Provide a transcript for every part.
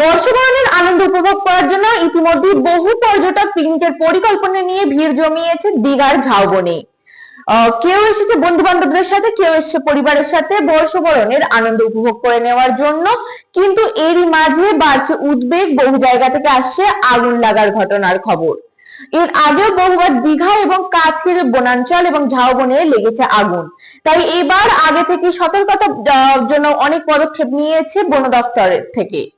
বর্ষবরণের আনন্দ উপভোগ করার জন্য ইতিমধ্যে বহু পর্যটক পিকনিকের পরিকল্পনা নিয়ে ভিড় জমিয়েছে দীঘার ঝাউবনে। কেউ এসেছে বন্ধু বান্ধবদের সাথে, কেউ এসেছে পরিবারের সাথে বর্ষবরণের আনন্দ উপভোগ করে নেওয়ার জন্য। কিন্তু এরই মাঝে বাড়ছে উদ্বেগ, বহু জায়গা থেকে আসছে আগুন লাগার ঘটনার খবর। এর আগেও বহুবার দীঘা এবং কাছের বনাঞ্চল এবং ঝাউবনে লেগেছে আগুন। তাই এবার আগে থেকে সতর্কতার আহ, জন্য অনেক পদক্ষেপ নিয়েছে বন দপ্তরের থেকে।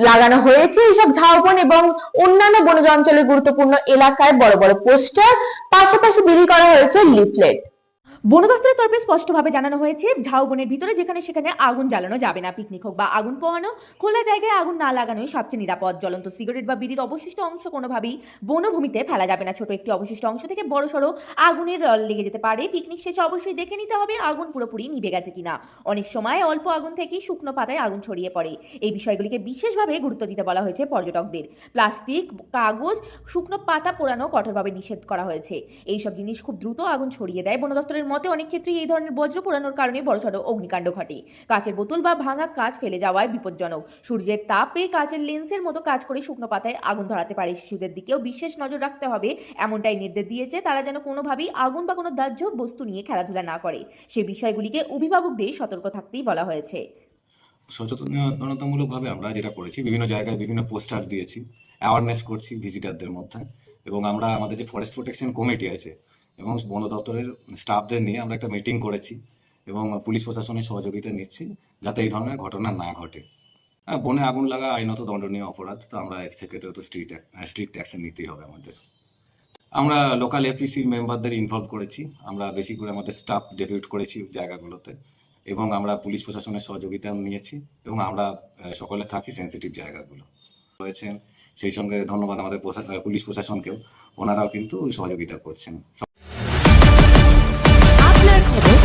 লাগানো হয়েছে এইসব ঝাউবন এবং অন্যান্য বনজ অঞ্চলের গুরুত্বপূর্ণ এলাকায় বড় বড় পোস্টার। পাশাপাশি বিলি করা হয়েছে লিফলেট। বন দফতরের তরফে স্পষ্টভাবে জানানো হয়েছে ঝাউবনের ভিতরে যেখানে সেখানে আগুন জ্বালানো যাবে না। পিকনিক হোক বা আগুন পোহানো, খোলা জায়গায় আগুন না লাগানোই সবচেয়ে নিরাপদ। জ্বলন্ত সিগারেট বা বিড়ির অবশিষ্ট অংশ কোনোভাবেই বনভূমিতে ফেলা যাবে না। ছোট একটি অবশিষ্ট অংশ থেকে বড় সড়ো আগুনের লেগে যেতে পারে। পিকনিক শেষে অবশ্যই দেখে নিতে হবে আগুন পুরোপুরি নিভে গেছে কিনা। অনেক সময় অল্প আগুন থেকেই শুকনো পাতায় আগুন ছড়িয়ে পড়ে। এই বিষয়গুলিকে বিশেষভাবে গুরুত্ব দিতে বলা হয়েছে পর্যটকদের। প্লাস্টিক, কাগজ, শুকনো পাতা পোড়ানো কঠোরভাবে নিষেধ করা হয়েছে। এইসব জিনিস খুব দ্রুত আগুন ছড়িয়ে দেয় বন দপ্তরের মতে অনেক ক্ষেত্রেই এই ধরনের বজ্র পোড়ানোর কারণে বড়সড় অগ্নিকাণ্ড ঘটে। কাচের বোতল বা ভাঙা কাঁচ ফেলে যাওয়ায় বিপজ্জনক। সূর্যের তাপে কাচের লেন্সের মতো কাজ করে শুকনো পাতায় আগুন ধরাতে পারে শিশুদের দিকেও বিশেষ নজর রাখতে হবে। এমনটাই নির্দেশ দিয়েছে তারা যেন কোনোভাবেই আগুন বা কোনো দাহ্য বস্তু নিয়ে খেলাধুলা না করে। সে বিষয়গুলিকে অভিভাবকদের সতর্ক থাকতেই বলা হয়েছে। সচেতনতামূলকভাবে আমরা যেটা করেছি, বিভিন্ন জায়গায় বিভিন্ন পোস্টার দিয়েছি অ্যাওয়ারনেস করছি ভিজিটারদের মধ্যে। এবং আমরা আমাদের যে ফরেস্ট প্রোটেকশন কমিটি আছে এবং বন দপ্তরের স্টাফদের নিয়ে আমরা একটা মিটিং করেছি এবং পুলিশ প্রশাসনের সহযোগিতা নিচ্ছি যাতে এই ধরনের ঘটনা না ঘটে। হ্যাঁ বনে আগুন লাগা আইনত দণ্ডনীয় অপরাধ, তো আমরা সেক্ষেত্রে তো স্ট্রিক্ট স্ট্রিক্ট অ্যাকশন নিতেই হবে আমাদের। আমরা লোকাল এফপিসি মেম্বারদের ইনভলভ করেছি, আমরা বেশি করে আমাদের স্টাফ ডেপুট করেছি জায়গাগুলোতে এবং আমরা পুলিশ প্রশাসনের সহযোগিতা নিয়েছি এবং আমরা সকলে থাকছি সেন্সিটিভ জায়গাগুলো। রয়েছেন, সেই সঙ্গে ধন্যবাদ আমাদের পুলিশ প্রশাসনকেও, ওনারাও কিন্তু সহযোগিতা করছেন। Okay.